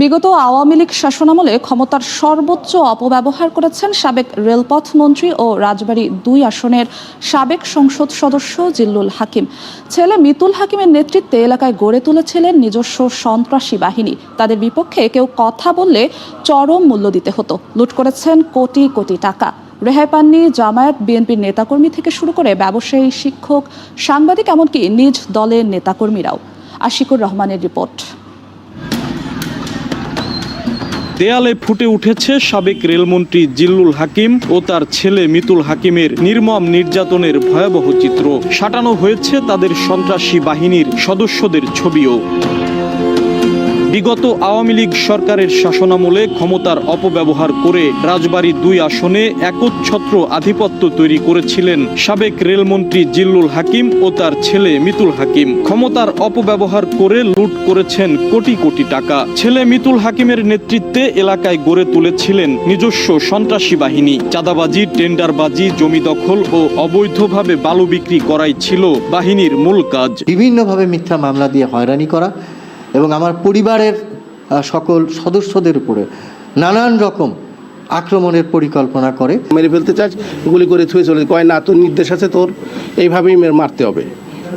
বিগত আওয়ামী লীগ শাসনামলে ক্ষমতার সর্বোচ্চ অপব্যবহার করেছেন সাবেক রেলপথ মন্ত্রী ও রাজবাড়ী দুই আসনের সাবেক সংসদ সদস্য জিল্লুল হাকিম। ছেলে মিতুল হাকিমের নেতৃত্বে এলাকায় গড়ে তুলেছিলেন নিজস্ব সন্ত্রাসী বাহিনী। তাদের বিপক্ষে কেউ কথা বললে চরম মূল্য দিতে হতো। লুট করেছেন কোটি কোটি টাকা। রেহাই পাননি জামায়াত বিএনপির নেতাকর্মী থেকে শুরু করে ব্যবসায়ী, শিক্ষক, সাংবাদিক, এমনকি নিজ দলের নেতাকর্মীরাও। আশিকুর রহমানের রিপোর্ট। দেয়ালে ফুটে উঠেছে সাবেক রেলমন্ত্রী জিল্লুল হাকিম ও তার ছেলে মিতুল হাকিমের নির্মম নির্যাতনের ভয়াবহ চিত্র। সাটানো হয়েছে তাদের সন্ত্রাসী বাহিনীর সদস্যদের ছবিও। বিগত আওয়ামী লীগ সরকারের শাসনামলে ক্ষমতার অপব্যবহার করে রাজবাড়ী দুই আসনে একচ্ছত্র আধিপত্য তৈরি করেছিলেন সাবেক রেলমন্ত্রী জিল্লুল হাকিম ও তার ছেলে মিতুল হাকিম। ক্ষমতার অপব্যবহার করে লুট করেছেন কোটি কোটি টাকা। ছেলে মিতুল হাকিমের নেতৃত্বে এলাকায় গড়ে তুলেছিলেন নিজস্ব সন্ত্রাসী বাহিনী। চাঁদাবাজি, টেন্ডারবাজি, জমি দখল ও অবৈধভাবে বালু বিক্রি করাই ছিল বাহিনীর মূল কাজ। বিভিন্নভাবে মিথ্যা মামলা দিয়ে হয়রানি করা এবং আমার পরিবারের সকল সদস্যদের উপরে নানান রকম আক্রমণের পরিকল্পনা করে। মেরে ফেলতে চাস, গুলি করে ছুঁয়ে চলে কয়, না, তোর নির্দেশ আছে, তোর এইভাবেই মেরে মারতে হবে।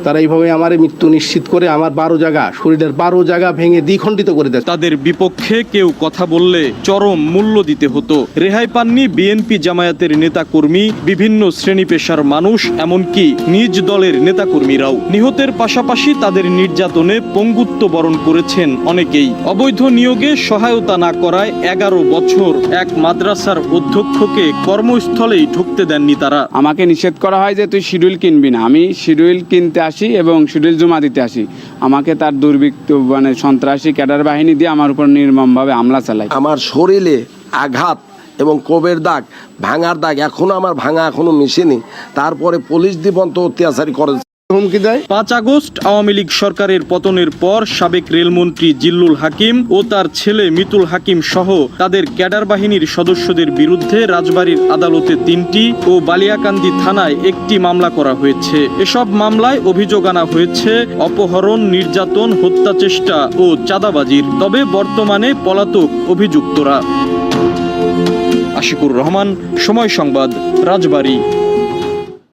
তারা এইভাবে আমার মৃত্যু নিশ্চিত করে আমার বারো জায়গা শরীরের বারো জায়গা ভেঙে দ্বিখণ্ডিত করে দেয় তাদের বিপক্ষে কেউ কথা বললে চরম মূল্য দিতে হতো। রেহাই পাননি বিএনপি জামায়াতের নেতাকর্মী বিভিন্ন শ্রেণি পেশার মানুষ এমনকি নিজ দলের নেতাকর্মীরাও। নিহতের পাশাপাশি তাদের নির্যাতনে পঙ্গুত্ব বরণ করেছেন অনেকেই। অবৈধ নিয়োগে সহায়তা না করায় এগারো বছর এক মাদ্রাসার অধ্যক্ষকে কর্মস্থলেই ঢুকতে দেননি তারা। আমাকে নিষেধ করা হয় যে তুই শিডিউল কিনবি না। আমি শিডিউল কিনতে আসি এবং শিডিউল জমা দিতে আসি। আমাকে তার দুর্বৃত্ত মানে সন্ত্রাসী ক্যাডার বাহিনী দিয়ে আমার উপর নির্মমভাবে হামলা চালায়। আমার শরীরে আঘাত এবং কোবের দাগ, ভাঙার দাগ এখনও আমার ভাঙা এখনও মিশেনি। তারপরে পুলিশ দিবন্ত অত্যাচারী করে হুমকি দেয়। পাঁচ আগস্ট আওয়ামী লীগ সরকারের পতনের পর সাবেক রেলমন্ত্রী জিল্লুল হাকিম ও তার ছেলে মিতুল হাকিম সহ তাদের ক্যাডার বাহিনীর সদস্যদের বিরুদ্ধে রাজবাড়ীর আদালতে তিনটি ও বালিয়াকান্দি থানায় একটি মামলা করা হয়েছে। এসব মামলায় অভিযোগ আনা হয়েছে অপহরণ, নির্যাতন, হত্যা চেষ্টা ও চাঁদাবাজির। তবে বর্তমানে পলাতক অভিযুক্তরা। আশিকুর রহমান, সময় সংবাদ, রাজবাড়ী।